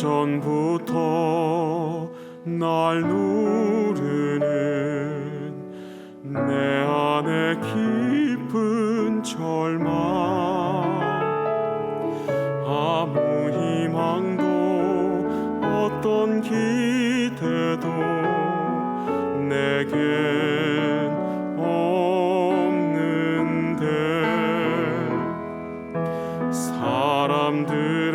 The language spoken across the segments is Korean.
전부터 날 누르는 내 안에 깊은 절망. 아무 희망도 어떤 기대도 내겐 없는데. 사람들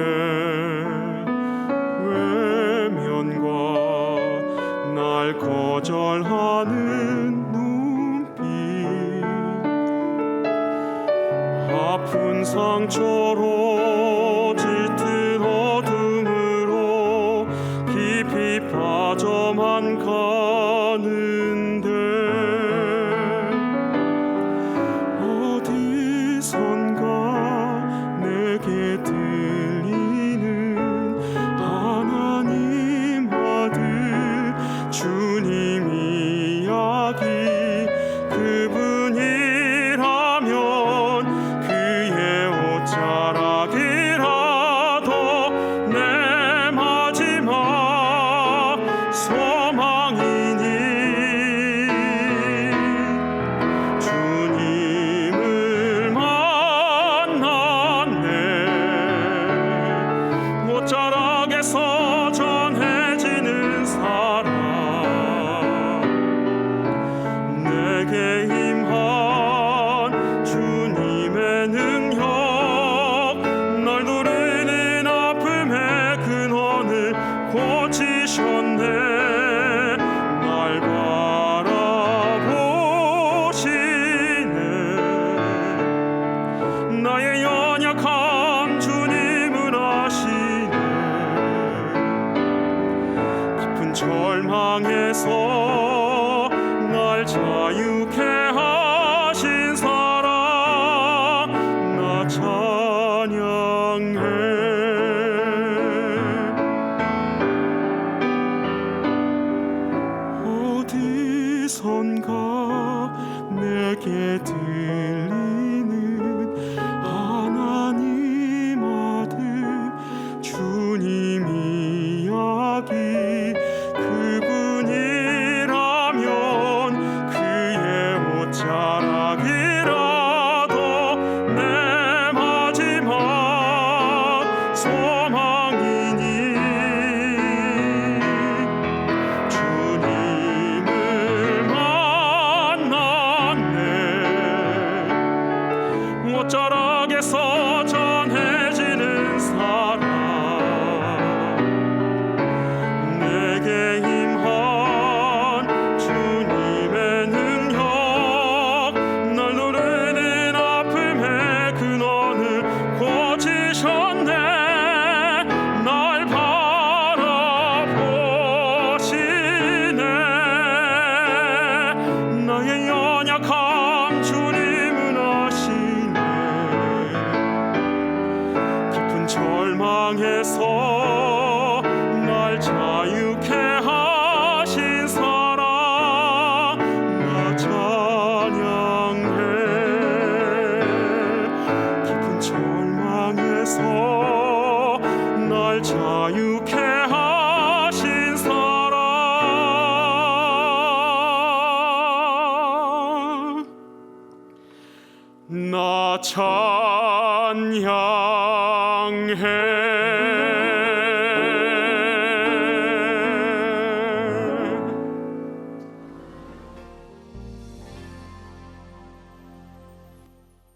날 거절하는 눈빛. 아픈 상처로 절망에서 날 자유케 하신 사랑 나 찬양해. 어디선가 내게 들 소망이 향해서 날 자유케 하신 사랑 나 찬양해. 깊은 절망에서 날 자유케 나 찬양해.